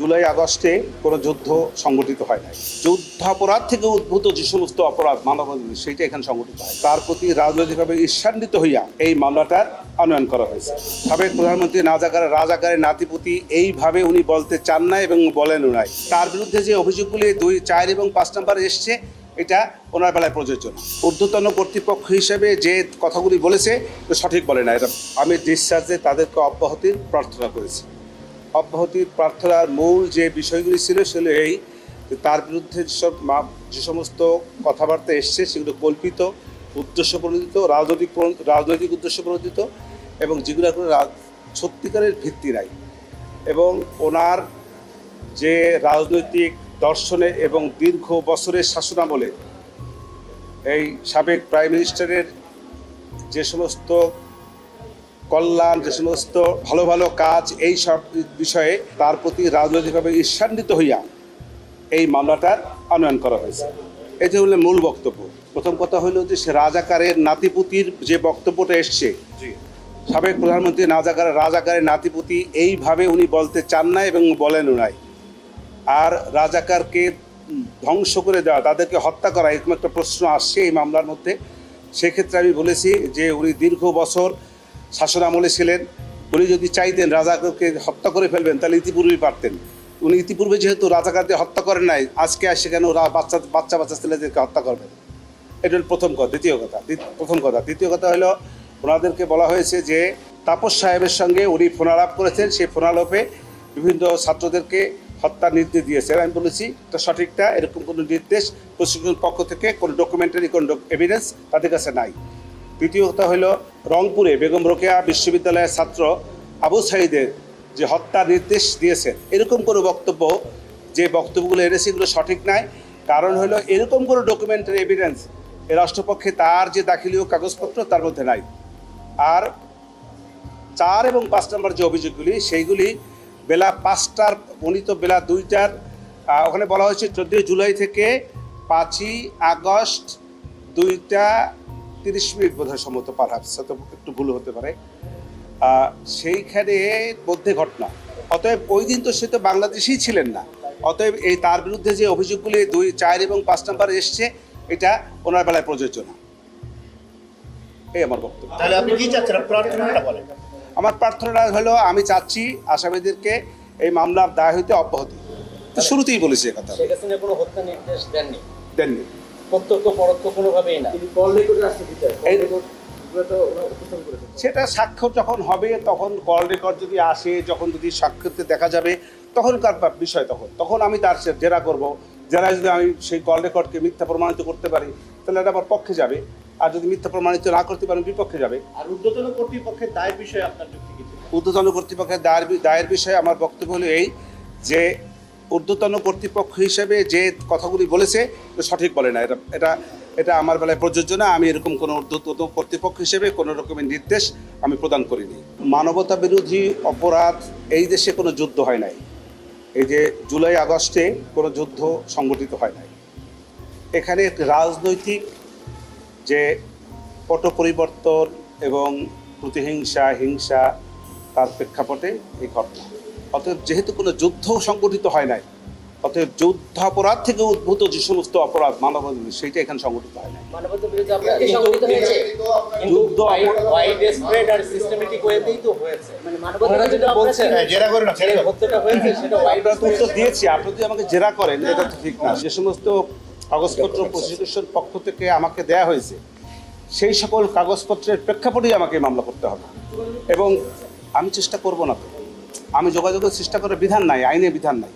জুলাই আগস্টে কোনো যুদ্ধ সংগঠিত হয় নাই। যুদ্ধাপরাধ থেকে উদ্ভূত যে সমস্ত অপরাধ মানবাধিকার সেইটা এখানে সংগঠিত হয়। তার প্রতি রাজনৈতিকভাবে ঈর্ষান্বিত হইয়া এই মামলাটার আনয়ন করা হয়েছে। সাবেক প্রধানমন্ত্রী নাজাকার, রাজাকারের নাতিপুতি এইভাবে উনি বলতে চান না এবং বলেনও নাই। তার বিরুদ্ধে যে অভিযোগগুলি দুই, চার এবং পাঁচ নম্বর এসছে, এটা ওনার বেলায় প্রযোজ্য না। ঊর্ধ্বতন কর্তৃপক্ষ হিসেবে যে কথাগুলি বলেছে সঠিক বলে না। এটা আমি ডিসচার্জে তাদেরকে অব্যাহতির প্রার্থনা করেছি। অব্যাহতির প্রার্থনার মূল যে বিষয়গুলি ছিল সেগুলো এই তার বিরুদ্ধে যেসব যে সমস্ত কথাবার্তা এসছে সেগুলো কল্পিত, উদ্দেশ্য প্রণোদিত, রাজনৈতিক রাজনৈতিক উদ্দেশ্য প্রণোদিত এবং যেগুলো রা- সত্যিকারের ভিত্তি নাই। এবং ওনার যে রাজনৈতিক দর্শনে এবং দীর্ঘ বছরের শাসনামলে এই সাবেক প্রাইম মিনিস্টারের যে সমস্ত কল্যাণ যে সমস্ত ভালো ভালো কাজ এই সব বিষয়ে তার প্রতি রাজনৈতিকভাবে ঈর্ষান্বিত হইয়া এই মামলাটার আনয়ন করা হয়েছে। এটি হলো মূল বক্তব্য। প্রথম কথা হলো যে সে রাজাকারের নাতিপুতির যে বক্তব্যটা এসছে সাবেক প্রধানমন্ত্রী রাজাকারের রাজাকারের নাতিপুতি এইভাবে উনি বলতে চান না এবং বলেনও নাই। আর রাজাকারকে ধ্বংস করে দেওয়া তাদেরকে হত্যা করা এরকম একটা প্রশ্ন আসছে এই মামলার মধ্যে। সেক্ষেত্রে আমি বলেছি যে উনি দীর্ঘ বছর শাসন আমলে ছিলেন। উনি যদি চাইতেন রাজাকে হত্যা করে ফেলবেন, তাহলে ইতিপূর্বেই পারতেন। উনি ইতিপূর্বে যেহেতু রাজাকারদের হত্যা করেন নাই, আজকে আসে কেন বাচ্চা বাচ্চা বাচ্চা ছেলেদেরকে হত্যা করবেন? এটা হলো প্রথম কথা, দ্বিতীয় কথা প্রথম কথা। দ্বিতীয় কথা হলো, ওনাদেরকে বলা হয়েছে যে, তাপস সাহেবের সঙ্গে উনি ফোনালাপ করেছেন। সেই ফোনালাপে বিভিন্ন ছাত্রদেরকে হত্যার নির্দেশ দিয়েছেন। আমি বলেছি, এটা সঠিকটা, এরকম কোনো নির্দেশ প্রশিক্ষণ পক্ষ থেকে, কোনো ডকুমেন্টারি কোনো এভিডেন্স তাদের কাছে নাই। তৃতীয় কথা হলো রংপুরে বেগম রোকেয়া বিশ্ববিদ্যালয়ের ছাত্র আবু সাইদের যে হত্যার নির্দেশ দিয়েছেন, এরকম কোনো বক্তব্য, যে বক্তব্যগুলো এনেছে এগুলো সঠিক নাই। কারণ হলো এরকম কোনো ডকুমেন্টারি এভিডেন্স এ রাষ্ট্রপক্ষে তার যে দাখিলীয় কাগজপত্র তার মধ্যে নাই। আর চার এবং পাঁচ নম্বর যে অভিযোগগুলি, সেইগুলি বেলা পাঁচটার উনি তো বেলা দুইটার ওখানে বলা হয়েছে চোদ্দোই জুলাই থেকে পাঁচই আগস্ট দুইটা তিরিশ মিনিট বোধ হয় সম্ভবত পার হাফ তো একটু ভুল হতে পারে। সেইখানে মধ্যে ঘটনা। অতএব ওই দিন তো সে তো বাংলাদেশেই ছিলেন না। অতএব এই তার বিরুদ্ধে যে অভিযোগগুলি দুই চার এবং পাঁচ নম্বর এসছে এটা ওনার বেলায় প্রযোজ্য না। এই আমার বক্তব্য। তাহলে আপনি কি চাচ্ছেন? আপনার প্রার্থনাটা বলেন। আমার প্রার্থনা হলো আমি চাচ্ছি আসামিদেরকে এই মামলার দায় হইতে অব্যাহতি। তো শুরুতেই বলেছি এ কথা। শেখ হাসিনা কোনো হত্যা নির্দেশ দেননি। দেননি। প্রত্যক্ষ পরোক্ষ কোনোভাবেই না। সেটা সাক্ষ্য যখন হবে তখন কল রেকর্ড যদি আসে যখন যদি সাক্ষ্যতে দেখা যাবে তখনকার বিষয় তখন। তখন আমি তার সে জেরা করব। জেরা যদি আমি সেই কল রেকর্ডকে মিথ্যা প্রমাণিত করতে পারি তাহলে এটা আমার পক্ষে যাবে। আর যদি মিথ্যা প্রমাণিত না করতে পারি বিপক্ষে যাবে। আর ঊর্ধ্বতন কর্তৃপক্ষের দায়ের বিষয়ে আপনার যুক্তি কি কর্তৃপক্ষের দায়ের দায়ের বিষয়ে আমার বক্তব্য হলো এই যে ঊর্ধ্বতন কর্তৃপক্ষ হিসেবে যে কথাগুলি বলেছে সঠিক বলে না। এটা এটা এটা আমার বেলায় প্রযোজ্য না। আমি এরকম কোনো ঊর্ধ্বতন কর্তৃপক্ষ হিসেবে কোনো রকমের নির্দেশ আমি প্রদান করিনি। মানবতা বিরোধী অপরাধ এই দেশে কোনো যুদ্ধ হয় নাই। এই যে জুলাই আগস্টে কোনো যুদ্ধ সংগঠিত হয় নাই। এখানে রাজনৈতিক যে পট পরিবর্তন এবং প্রতিহিংসা, হিংসা, তার প্রেক্ষাপটে এই ঘটনা। অতএব যেহেতু কোনো যুদ্ধ সংগঠিত হয় নাই অতএব যুদ্ধাপরাধ থেকে উদ্ভূত যে সমস্ত অপরাধ মানবাধিকার সেইটা এখানে সংগঠিত হয় নাই। দিয়েছি আপনি যদি আমাকে জেরা করেন এটা তো ঠিক না। যে সমস্ত কাগজপত্র প্রসিকিউশন পক্ষ থেকে আমাকে দেয়া হয়েছে সেই সকল কাগজপত্রের প্রেক্ষাপটেই আমাকে মামলা করতে হবে। এবং আমি চেষ্টা করব না তো। আমি যোগাযোগের চেষ্টা করার বিধান নাই আইনে বিধান নাই।